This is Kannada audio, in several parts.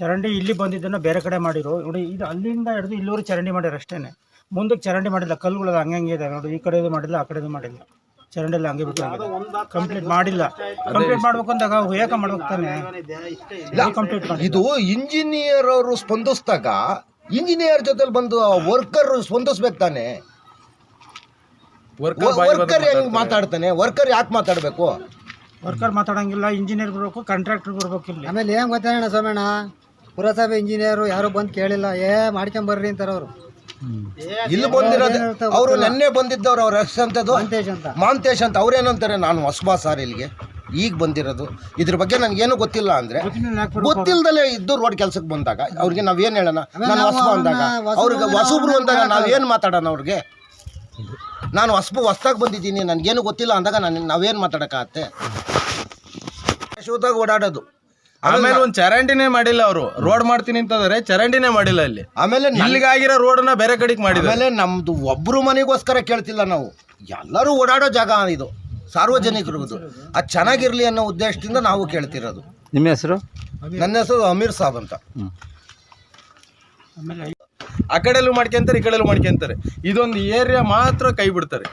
ಚರಂಡಿ ಇಲ್ಲಿ ಬಂದಿದ್ದನ್ನ ಬೇರೆ ಕಡೆ ಮಾಡಿರು ನೋಡಿ ಇದು ಅಲ್ಲಿಂದ ಹಿಡಿದು ಇಲ್ಲಿವರೆಗೆ ಚರಂಡಿ ಮಾಡ್ಯಾರ ಅಷ್ಟೇನೆ. ಮುಂದಕ್ಕೆ ಚರಂಡಿ ಮಾಡಿಲ್ಲ ಕಲ್ಲುಗಳು ಹಂಗೆ ಹಂಗೆ ಇದೆ. ನೋಡಿ ಈ ಕಡೆದು ಮಾಡಿಲ್ಲ ಆ ಕಡೆದು ಮಾಡಿಲ್ಲ. ಚರಂಡಿ ಎಲ್ಲ ಹಂಗೆ ಬಿಟ್ಟು ಕಂಪ್ಲೀಟ್ ಮಾಡಿಲ್ಲ. ಕಂಪ್ಲೀಟ್ ಮಾಡ್ಬೇಕು ಅಂದಾಗ ಮಾಡ್ಬೇಕಾನೆ ಮಾಡ್ಬೇಕು ತಾನೆ. ಕಂಪ್ಲೀಟ್ ಮಾಡಿ ಇದು ಇಂಜಿನಿಯರ್ ಅವರು ಸ್ಪಂದಿಸಿದಾಗ ಇಂಜಿನಿಯರ್ ಜೊತೆಲಿ ಬಂದು ವರ್ಕರ್ ಸ್ಪಂದಿಸ್ಬೇಕು ತಾನೆ. ವರ್ಕರ್ ಹೆಂಗ್ ಮಾತಾಡ್ತಾನೆ? ವರ್ಕರ್ ಯಾಕೆ ಮಾತಾಡ್ಬೇಕು? ವರ್ಕರ್ ಮಾತಾಡಂಗಿಲ್ಲ ಇಂಜಿನಿಯರ್ ಬರ್ಬೇಕು ಕಾಂಟ್ರಾಕ್ಟರ್ ಬರ್ಬೇಕು ಇಲ್ಲಿ. ಆಮೇಲೆ ಏನ್ ಗೊತ್ತಾಯಣ ಸೋಮಣ್ಣ? ಪುರಸಭೆ ಇಂಜಿನಿಯರು ಯಾರು ಬಂದು ಕೇಳಿಲ್ಲ ಏ ಮಾಡ್ಕೊಂಬರ್ರಿ ಅಂತಾರ ಅವರು. ಇಲ್ಲಿ ಬಂದಿರೋದು ಅವರು ನೆನ್ನೆ ಬಂದಿದ್ದವ್ರು ಅವ್ರ ಅಂತದ್ದು? ಮಾಂತೇಶ್ ಅಂತ. ಮಾಂತೇಶ್ ಅಂತ. ಅವ್ರೇನಂತಾರೆ ನಾನು ಹೊಸಬಾ ಸರ್ ಇಲ್ಲಿಗೆ. ಈಗ ಬಂದಿರೋದು. ಇದ್ರ ಬಗ್ಗೆ ನನಗೇನು ಗೊತ್ತಿಲ್ಲ ಅಂದ್ರೆ ಗೊತ್ತಿಲ್ಲದಲ್ಲೇ ಇದ್ದು ರೋಡ್ ಕೆಲ್ಸಕ್ಕೆ ಬಂದಾಗ ಅವ್ರಿಗೆ ನಾವೇನು ಹೇಳೋಣ? ನಾನು ಹೊಸಬ ಅಂದಾಗ ಅವ್ರಿಗೆ ಹೊಸಬ್ರು ಅಂದಾಗ ನಾವೇನು ಮಾತಾಡೋಣ ಅವ್ರಿಗೆ? ನಾನು ಹೊಸಬು ಹೊಸ್ದಾಗಿ ಬಂದಿದ್ದೀನಿ ನನಗೇನು ಗೊತ್ತಿಲ್ಲ ಅಂದಾಗ ನಾನು ನಾವೇನು ಮಾತಾಡೋಕ್ಕಾಗತ್ತೆ? ಶೂದಾಗ ಓಡಾಡೋದು. ಆಮೇಲೆ ಒಂದ್ ಚರಂಡಿನೇ ಮಾಡಿಲ್ಲ ಅವರು. ರೋಡ್ ಮಾಡ್ತೀನಿ ಅಂತಂದ್ರೆ ಚರಂಡಿನೇ ಮಾಡಿಲ್ಲ ಇಲ್ಲಿ ಆಮೇಲೆ ಇಲ್ಲಿಗಾಗಿರೋ ರೋಡ್ನ ಬೇರೆ ಕಡೆಗೆ ಮಾಡಿ ಆಮೇಲೆ ನಮ್ದು ಒಬ್ರು ಮನೆಗೋಸ್ಕರ ಕೇಳ್ತಿಲ್ಲ ನಾವು. ಎಲ್ಲರೂ ಓಡಾಡೋ ಜಾಗ ಇದು. ಸಾರ್ವಜನಿಕರಿಗೂ ಅದು ಚೆನ್ನಾಗಿರ್ಲಿ ಅನ್ನೋ ಉದ್ದೇಶದಿಂದ ನಾವು ಕೇಳ್ತಿರೋದು. ನಿಮ್ಮ ಹೆಸರು? ನನ್ನ ಹೆಸರು ಅಮೀರ್ ಸಾಬ್ ಅಂತ. ಆಮೇಲೆ ಆ ಕಡೆಲ್ಲೂ ಮಾಡ್ಕೊಂತಾರೆ ಈ ಕಡೆಲ್ಲೂ ಮಾಡ್ಕೊಂತಾರೆ. ಇದೊಂದು ಏರಿಯಾ ಮಾತ್ರ ಕೈ ಬಿಡ್ತಾರೆ.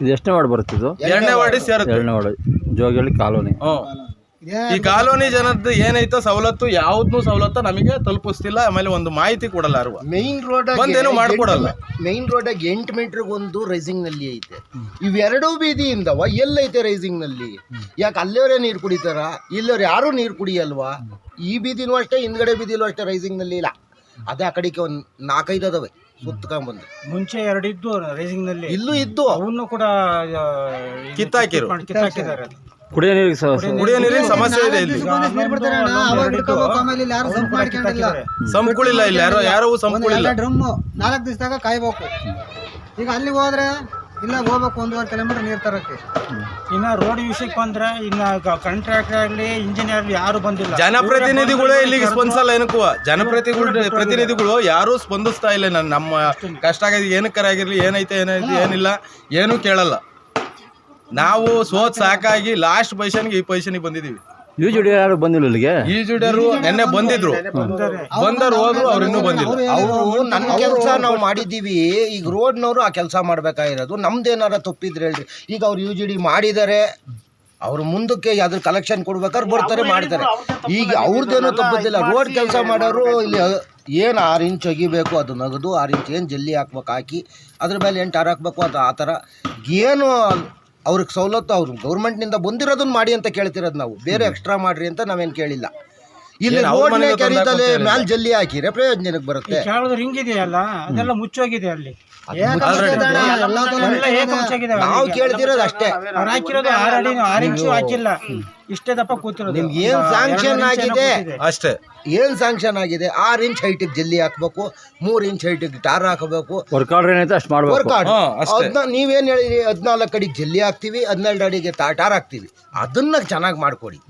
ಇದು ಎಷ್ಟನೇ ವಾರ್ಡ್ ಬರುತ್ತೆ ಇದು? ಎರಡನೇ ವಾರ್ಡಿ ಸೇರುತ್ತೆ. ಎರಡನೇ ವಾರ್ಡ್. ಜೋಗಿಹಳ್ಳಿ ಕಾಲೋನಿ. ಹ್ಮ್. ಈ ಕಾಲೋನಿ ಜನದ್ದು ಏನೈತೋ ಸವಲತ್ತು ಯಾವ್ದು ಸವಲತ್ತು ನಮಗೆ ತಲುಪಿಸ್ತಿಲ್ಲ ಆಮೇಲೆ ಒಂದು ಮಾಹಿತಿ ಕೊಡಲ್ಲ ಅರುವ ಮೈನ್ ರೋಡ್ ಬಂದೇನು ಮಾಡ್ಕೊಡಲ್ಲ. ಮೈನ್ ರೋಡಾಗ ಎಂಟು ಮೀಟರ್ ಒಂದು ರೈಸಿಂಗ್ನಲ್ಲಿ ಐತೆ. ಇವೆರಡೂ ಬೀದಿಯಿಂದವ ಎಲ್ಲೈತೆ ರೈಸಿಂಗ್ನಲ್ಲಿ? ಯಾಕೆ ಅಲ್ಲಿಯವರೇ ನೀರು ಕುಡಿತಾರ? ಇಲ್ಲವ್ರು ಯಾರು ನೀರು ಕುಡಿಯಲ್ವಾ? ಈ ಬೀದಿನೂ ಅಷ್ಟೇ ಹಿಂದ್ಗಡೆ ಬೀದಿಲೂ ಅಷ್ಟೇ ರೈಸಿಂಗ್ನಲ್ಲಿ ಇಲ್ಲ. ಅದೇ ಆ ಕಡೆಗೆ ಒಂದ್ ನಾಲ್ಕೈದು ಅದಾವೆ ಸುತ್ತಕೊಂಡ್ಬಂದು ಮುಂಚೆ ಎರಡಿದ್ದು ರೈಸಿಂಗ್ನಲ್ಲಿ. ಇಲ್ಲೂ ಇದ್ದು ಅವನ್ನೂ ಕೂಡ ಕಿತ್ತಾಕಿರು. ಕಿತ್ತಾಕಿದ್ದಾರೆ. ಕುಡಿಯೋ ನೀರಿಗೆ ಸ- ಸ- ಕುಡಿಯೋ ನೀರಿನ ಸಮಸ್ಯೆ ಇದೆ ಇಲ್ಲಿ. ನೀರ್ ಬಿಡ್ತಾರೆ ಅಣ್ಣ. ಅವಾಗ ಹಿಡ್ಕೋಬೇಕು ಆಮೇಲೆ ಯಾರು ಸಂಪ್ ಮಾಡ್ಕೊಂಡಿಲ್ಲ. ಸಂಪುಳಿಲ್ಲ ಇಲ್ಲಿ ಯಾರೋ ಯಾರೋ ಸಂಪುಳಿಲ್ಲ ಡ್ರಮ್ ನಾಲ್ಕು ದಿವಸದಾಗ ಕಾಯ್ಬೇಕು. ಈಗ ಅಲ್ಲಿಗೆ ಹೋದ್ರೆ ಇಲ್ಲ ಹೋಗ್ಬೇಕು ಒಂದೂವರೆ ಕಿಲೋಮೀಟರ್ ನೀರ್ ತರಕ್ಕೆ. ಇನ್ನ ರೋಡ್ ವಿಷಯಕ್ಕೆ ಬಂದ್ರೆ ಇನ್ನ ಕಾಂಟ್ರಾಕ್ಟರ್ ಆಗಲಿ ಇಂಜಿನಿಯರ್ ಯಾರು ಬಂದಿಲ್ಲ. ಜನಪ್ರತಿನಿಧಿಗಳೇ ಇಲ್ಲಿಗೆ ಸ್ಪಂದಿಸಲ್ಲ ಏನಕ್ಕೂ. ಜನಪ್ರತಿಗಳು ಪ್ರತಿನಿಧಿಗಳು ಯಾರೂ ಸ್ಪಂದಿಸ್ತಾ ಇಲ್ಲ. ನನ್ನ ನಮ್ಮ ಕಷ್ಟ ಆಗಿದೆ ಏನಕ್ಕಾರ ಆಗಿರ್ಲಿ ಏನೈತೆ ಏನೈತೆ ಏನಿಲ್ಲ ಏನೂ ಕೇಳಲ್ಲ. ನಾವು ಸೋತ್ ಸಾಕಾಗಿ ಲಾಸ್ಟ್ ಪೊಸಿಷನ್ಗೆ ಈ ಪೊಸಿಷನ್ಗೆ ಬಂದಿದೀವಿ ಯು ಜಿ ಡಿ ಯಾರು ಬಂದಿಲ್ಲ ಇಲ್ಲಿಗೆ? ಈ ಅವರು ನೆನ್ನೆ ಬಂದಿದ್ರು. ಬಂದರು. ಹೋದ್ರು ಅವ್ರು ಇನ್ನೂ ಬಂದಿಲ್ಲ. ಅವರು ನನ್ನ ಕೆಲಸ ನಾವು ಮಾಡಿದ್ದೀವಿ. ಈಗ ರೋಡ್ನವರು ಆ ಕೆಲಸ ಮಾಡ್ಬೇಕಾಗಿರೋದು. ನಮ್ದೇನಾರ ತಪ್ಪಿದ್ರೆ ಹೇಳ್ರಿ. ಈಗ ಅವ್ರು ಯು ಜಿ ಡಿ ಮಾಡಿದ್ದಾರೆ ಅವ್ರು ಮುಂದಕ್ಕೆ ಅದ್ರ ಕಲೆಕ್ಷನ್ ಕೊಡ್ಬೇಕಾದ್ರೆ ಬರ್ತಾರೆ ಮಾಡ್ತಾರೆ. ಈಗ ಅವ್ರದ್ದೇನೋ ತಪ್ಪಿದ್ದಿಲ್ಲ. ರೋಡ್ ಕೆಲಸ ಮಾಡೋರು ಇಲ್ಲಿ ಏನು ಆರು ಇಂಚ್ ಒಗಿಬೇಕು ಅದು ನಗದು. ಆರು ಇಂಚ್ ಏನು ಜಲ್ಲಿ ಹಾಕ್ಬೇಕು ಹಾಕಿ. ಅದ್ರ ಮೇಲೆ ಎಂಟು ಆರು ಹಾಕ್ಬೇಕು ಅದು ಆ ಥರ. ಏನು ಅವ್ರಿಗೆ ಸವಲತ್ತು ಅವ್ರು ಗೌರ್ಮೆಂಟ್ನಿಂದ ಬಂದಿರೋದನ್ನ ಮಾಡಿ ಅಂತ ಕೇಳ್ತಿರೋದು ನಾವು. ಬೇರೆ ಎಕ್ಸ್ಟ್ರಾ ಮಾಡಿರಿ ಅಂತ ನಾವೇನು ಕೇಳಿಲ್ಲ. ಇಲ್ಲಿ ಮೂರನೇ ರೋಡ್ನೇ ಕೆರೀತಲೆ ಮ್ಯಾಲ್ ಜಲ್ಲಿ ಹಾಕಿದ್ರೆ ಪ್ರಯೋಜನಕ್ಕೆ ಬರುತ್ತೆ. ರಿಂಗ್ ಇದೆಯಲ್ಲ ಅದೆಲ್ಲ ಮುಚ್ಚೋಗಿದೆ ಅಲ್ಲಿ. ಎಲ್ಲ ಏಕ ಮುಚ್ಚಾಗಿದಾವೆ ನಾವು ಕೇಳ್ತಿರೋದು ಅಷ್ಟೇ. ಅವ್ರು ಹಾಕಿರೋದು ಆರು ಅಡಿ ಆರು ಇಂಚು ಹಾಕಿಲ್ಲ. ಇಷ್ಟೇ ದಪ್ಪ ಕೂತಿರೋದು. ನಿಮ್ಗೆ ಏನ್ ಸ್ಯಾಂಕ್ಷನ್ ಆಗಿದೆ? ಅಷ್ಟೇ. ಏನ್ ಸ್ಯಾಂಕ್ಷನ್ ಆಗಿದೆ? ಆರು ಇಂಚ್ ಹೈಟಿಗೆ ಜಲ್ಲಿ ಹಾಕ್ಬೇಕು ಮೂರ್ ಇಂಚ್ ಹೈಟಿಗೆ ಟಾರ್ ಹಾಕಬೇಕು. ವರ್ಕ್ ಆರ್ಡರ್ ಏನೈತೆ ಅಷ್ಟು ಮಾಡ್ಬೇಕು. ವರ್ಕ್ ಹಾ, ಅಷ್ಟೇ. ಅದನ್ನ ನೀವೇನ್ ಹೇಳಿದ್ರಿ ಹದಿನಾಲ್ಕು ಅಡಿಗೆ ಜಲ್ಲಿ ಹಾಕ್ತಿವಿ ಹದಿನೆರಡು ಅಡಿಗೆ ಟಾರ್ ಹಾಕ್ತಿವಿ. ಅದನ್ನ ಚೆನ್ನಾಗಿ ಮಾಡ್ಕೊಡಿ.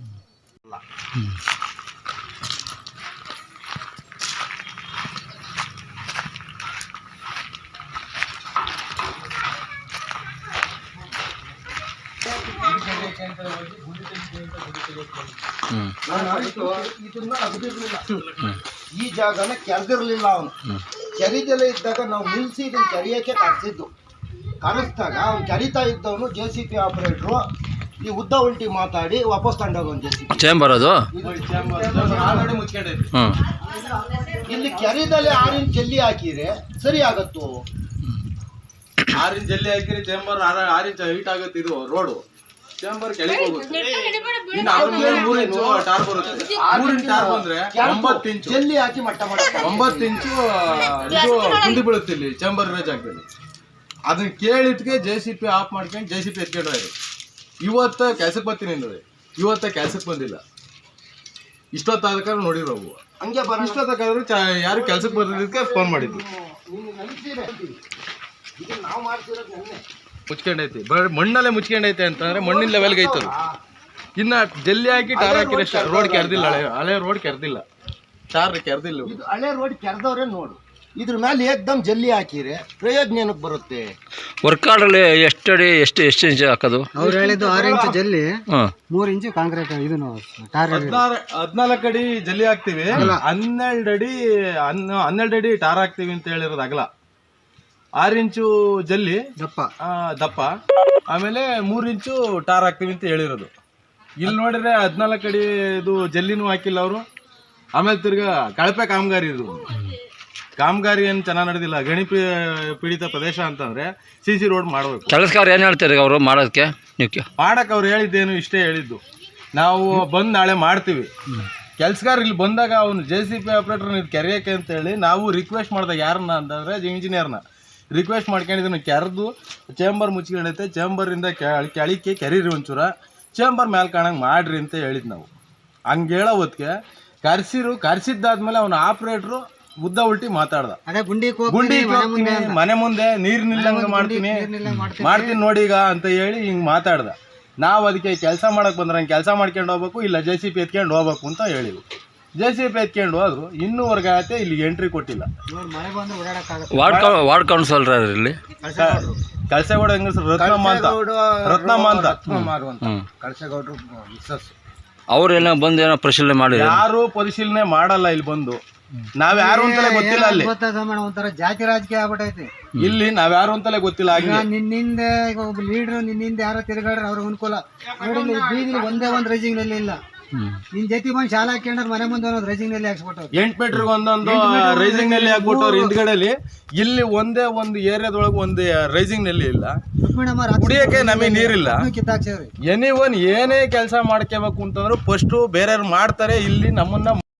ಇದನ್ನ ಅಗ್ದಿರ್ಲಿಲ್ಲ. ಈ ಜಾಗನ ಕೆರೆದಿರಲಿಲ್ಲ ಅವನು. ಕೆರಿದಲ್ಲೇ ಇದ್ದಾಗ ನಾವು ನಿಲ್ಲಿಸಿ ಇದನ್ನ ಕೆರೆಯಕ್ಕೆ ಕರೆಸಿದ್ದು. ಕರೆಸಿದಾಗ ಅವ್ನು ಕೆರಿತಾ ಇದ್ದವನು ಜೆ ಸಿ ಪಿ ಆಪರೇಟ್ರು ಈ ಉದ್ದ ಉಲ್ಟಿ ಮಾತಾಡಿ ವಾಪಸ್ ತಗೊಂಡೋಗವನು ಜೆ ಸಿ ಪಿ ಚೇಂಬರ್ ಅದು? ಆಲ್ರೆಡಿ ಮುಚ್ಕೊಂಡೈತಿ ಇಲ್ಲಿ ಕೆರೆದಲ್ಲಿ ಆರಿನ ಚೆಲ್ಲಿ ಜಲ್ಲಿ ಹಾಕಿದ್ರೆ ಸರಿ ಆಗತ್ತು? ಆರಿನ ಜಲ್ಲಿ ಹಾಕಿರಿ ಚೇಂಬರ್ ಆರಿನ ಹೀಟ್ ಹೈಟ್ ಆಗುತ್ತೆ ಇದು ರೋಡು. ಚೇಂಬರ್ ಕೆಳಗೆ ಹೋಗುತ್ತೆ. ಇನ್ನು ಅದ್ರ ಮೇಲೆ ಮೂರು ಇಂಚು ಟಾರ್ ಬರುತ್ತೆ. ಮೂರು ಇಂಚ್ ಟಾರ್ ಬಂದ್ರೆ ಒಂಬತ್ತು ಇಂಚು. ಎಲ್ಲಿ ಹಾಕಿ ಮಟ್ಟ ಮಾಡಕ್ಕೆ ಒಂಬತ್ತು ಇಂಚು ಇದು ಗುಂಡಿ ಬೀಳುತ್ತೆ ಇಲ್ಲಿ ಚೇಂಬರ್ ಇರೋ ಜಾಗದಲ್ಲಿ. ಅದನ್ನ ಕೇಳಿಟ್ಗೆ ಜೆ ಸಿ ಪಿ ಆಫ್ ಮಾಡ್ಕೊಂಡು ಜೆ ಸಿ ಪಿ ಎತ್ಕೊಂಡು ಹೋಯ್ರು. ಇವತ್ತ ಕೆಲ್ಸಕ್ಕೆ ಬರ್ತೀನಿ ಅಂದ್ರೆ ಇವತ್ತ ಕೆಲ್ಸಕ್ಕೆ ಬಂದಿಲ್ಲ. ಇಷ್ಟೊತ್ತಾದಕ್ಕಾದ್ರೆ ನೋಡಿರೋ ಅವು. ಹಂಗೆ ಬರೋಣ. ಇಷ್ಟೊತ್ತಾದ್ರೆ ಯಾರು ಕೆಲ್ಸಕ್ಕೆ ಬರ್ದಿದ್ದಕ್ಕೆ ಫೋನ್ ಮಾಡಿದ್ರು. ಇದು ನಾವು ಮಾಡ್ತಿರೋದು ನೆನ್ನೆ. ಮುಚ್ಕೊಂಡೈತಿ. ಬರೀ ಮಣ್ಣಲ್ಲೇ ಮುಚ್ಕೊಂಡೈತೆ ಅಂತಂದ್ರೆ ಮಣ್ಣಿನ ಲೆವೆಲ್ಗೆ ಐತದು. ಇನ್ನ ಜಲ್ಲಿ ಹಾಕಿ ಟಾರ್ ಹಾಕಿದ್ರೆ ರೋಡ್ ಕೆರೆದಿಲ್ಲ. ಹಳೆ ಹಳೆ ರೋಡ್ ಕೆರ್ದಿಲ್ಲ. ಟಾರ್ ಕೆರ್ದಿಲ್ಲ. ಇದು ಹಳೆ ರೋಡ್ ಕೆರೆದವ್ರೆ ನೋಡು. ಇದ್ರ ಮೇಲೆ ಏಕ್ದಮ್ ಜಲ್ಲಿ ಹಾಕಿರೆ ಪ್ರಯೋಜನ ಏನಕ್ಕೆ ಬರುತ್ತೆ? ವರ್ಕ್ ಆರ್ಡಲ್ಲಿ ಎಷ್ಟು ಅಡಿ ಎಷ್ಟು ಎಷ್ಟು ಇಂಚ್ ಹಾಕೋದು? ಅವ್ರು ಹೇಳಿದ್ದು ಆರು ಇಂಚು ಜಲ್ಲಿ ಹಾಂ. ಮೂರು ಇಂಚು ಕಾಂಕ್ರೀಟ್ ಇದು ಟಾರ್ ಹದಿನಾರು ಹದಿನಾಲ್ಕು ಅಡಿ ಜಲ್ಲಿ ಹಾಕ್ತಿವಿ. ಹನ್ನೆರಡು ಅಡಿ ಹನ್ನ- ಹನ್ನೆರಡು ಅಡಿ ಟಾರ್ ಹಾಕ್ತಿವಿ ಅಂತ ಹೇಳಿರೋದು ಅಗಲ. ಆರು ಇಂಚು ಜಲ್ಲಿ ದಪ್ಪ. ಆ, ದಪ್ಪ. ಆಮೇಲೆ ಮೂರು ಇಂಚು ಟಾರ್ ಹಾಕ್ತೀವಿ ಅಂತ ಹೇಳಿರೋದು. ಇಲ್ಲಿ ನೋಡಿದ್ರೆ ಹದಿನಾಲ್ಕು ಅಡಿ ಇದು ಜಲ್ಲಿನೂ ಹಾಕಿಲ್ಲ ಅವರು. ಆಮೇಲೆ ತಿರ್ಗಾ ಕಳಪೆ ಕಾಮಗಾರಿ ಇದು. ಕಾಮಗಾರಿ ಏನು ಚೆನ್ನಾಗಿ ನಡೆದಿಲ್ಲ. ಗಣಿ ಪೀಡಿತ ಪ್ರದೇಶ ಅಂತಂದ್ರೆ ಸಿ ಸಿ ರೋಡ್ ಮಾಡಬೇಕು. ಕೆಲಸಗಾರ ಏನು ಹೇಳ್ತಾರೆ ಅವರು ಮಾಡೋದಕ್ಕೆ ನೀವು ಮಾಡಕ್ಕೆ ಮಾಡಕ್ ಅವ್ರು ಹೇಳಿದ್ದೇನು ಇಷ್ಟೇ ಹೇಳಿದ್ದು. ನಾವು ಬಂದು ನಾಳೆ ಮಾಡ್ತೀವಿ. ಕೆಲಸಗಾರ ಇಲ್ಲಿ ಬಂದಾಗ ಅವನು ಜೆ ಸಿ ಪಿ ಆಪ್ರೇಟರ್ನ ಇದು ಕೆರೆಯಕ್ಕೆ ಅಂತೇಳಿ ನಾವು ರಿಕ್ವೆಸ್ಟ್ ಮಾಡಿದಾಗ ಯಾರನ್ನ ಅಂತಂದರೆ ಇಂಜಿನಿಯರ್ನ ರಿಕ್ವೆಸ್ಟ್ ಮಾಡ್ಕೊಂಡಿದ್ದೀನಿ. ಕೆರೆದು ಚೇಂಬರ್ ಮುಚ್ಕೊಂಡೈತೆ ಚೇಂಬರಿಂದ ಕೆಳಕ್ಕೆ ಕೆಳಿಕೆ ಕೆರೀರಿ ಒಂಚೂರ. ಚೇಂಬರ್ ಮೇಲೆ ಕಾಣಂಗೆ ಮಾಡ್ರಿ ಅಂತ ಹೇಳಿದ್ ನಾವು. ಹಂಗೆ ಹೇಳೋ ಹೊತ್ತಿಗೆ ಕರ್ಸಿರು ಕರ್ಸಿದ್ದಾದ್ಮೇಲೆ ಅವನ ಆಪ್ರೇಟ್ರು ಉದ್ದ ಉಲ್ಟಿ ಮಾತಾಡ್ದ. ಗುಂಡಿ ಮನೆ ಮುಂದೆ ನೀರ್ ನಿಲ್ಲಂಗ ಮಾಡ್ತೀನಿ. ಮಾಡ್ತೀನಿ. ನೋಡಿ ಈಗ ಅಂತ ಹೇಳಿ ಹಿಂಗ್ ಮಾತಾಡ್ದ. ನಾವ್ ಅದಕ್ಕೆ ಕೆಲಸ ಮಾಡಕ್ ಬಂದ್ರೆ ಕೆಲಸ ಮಾಡ್ಕೊಂಡು ಹೋಗ್ಬೇಕು ಇಲ್ಲ ಜೆ ಸಿ ಪಿ ಎತ್ಕೊಂಡು ಹೋಗ್ಬೇಕು ಅಂತ ಹೇಳಿವಿ ಜೆ ಸಿ ಬಿ ಎತ್ಕೊಂಡು ಹೋದ್ರು ಇನ್ನೂವರೆಗೆ ಆಯ್ತೆ ಇಲ್ಲಿ ಎಂಟ್ರಿ ಕೊಟ್ಟಿಲ್ಲ. ವಾರ್ಡ್ ಕೌ ವಾರ್ಡ್ ಕೌನ್ಸಿಲರ್ ಇಲ್ಲಿ? ಕಳಸೆಗೌಡ ಹೆಂಗಸರು ರತ್ನಮ್ಮ ಅಂತ. ರತ್ನಮ್ಮ ಅಂತ. ಕಳಸೇಗೌಡರು ಮಿಸ್ಸಸ್. ಅವ್ರೇನೋ ಬಂದು ಏನೋ ಪರಿಶೀಲನೆ ಮಾಡಿದ್ರು. ಯಾರು ಪರಿಶೀಲನೆ ಮಾಡಲ್ಲ ಇಲ್ಲಿ ಬಂದು. ನಾವ್ ಯಾರು ಅಂತಲೇ ಗೊತ್ತಿಲ್ಲ ಅಲ್ಲಿ. ಗೊತ್ತಾದ ಮೇಡಮ್ ಒಂಥರ ಜಾತಿ ರಾಜಕೀಯ ಆಗ್ಬಿಟ್ಟೈತಿ ಇಲ್ಲಿ ನಾವ್ ಯಾರು ಅಂತಲೇ ಗೊತ್ತಿಲ್ಲ ಈಗ ಹಂಗೆ ನಿನ್ನಿಂದ ಈಗ ಒಬ್ಬ ಲೀಡರ್ ನಿನ್ನಿಂದ ಯಾರೋ ತಿರುಗಾಡ್ರೆ ಅವ್ರಿಗೆ ಅನುಕೂಲ. ನೋಡಿ ಬೀದಿಲಿ ಒಂದೇ ಒಂದು ರೈಸಿಂಗ್ನಲ್ಲಿ ಇಲ್ಲ. ನಿನ್ ಜೊತೆ ಬಂದ್ ಶಾಲಾ ಹಾಕೊಂಡ್ರೆ ಮನೆ ಮುಂದೆ ಒಂದೊಂದು ರೈಸಿಂಗ್ನಲ್ಲಿ ಹಾಕ್ಸ್ಬಿಟ್ಟು. ಎಂಟ್ ಮೀಟರ್ ಒಂದೊಂದು ರೈಸಿಂಗ್ನಲ್ಲಿ ಹಾಕ್ಬಿಟ್ಟವ್ರು ಹಿಂದ್ಗಡೆಲಿ. ಇಲ್ಲಿ ಒಂದೇ ಒಂದು ಏರಿಯಾದೊಳಗೆ ಒಂದು ರೈಸಿಂಗ್ನಲ್ಲಿ ಇಲ್ಲ. ರುಕ್ಮಿಣಮ್ಮ ಕುಡಿಯಕ್ಕೆ ನಮಗೆ ನೀರಿಲ್ಲ. ಕಿತ್ತಾಕ್ಸೇವ್ರಿ ಎನಿ ಒನ್ ಏನೇ ಕೆಲಸ ಮಾಡ್ಕೋಬೇಕು ಅಂತಂದ್ರು ಫಸ್ಟು ಬೇರೆಯವ್ರು ಮಾಡ್ತಾರೆ. ಇಲ್ಲಿ ನಮ್ಮನ್ನ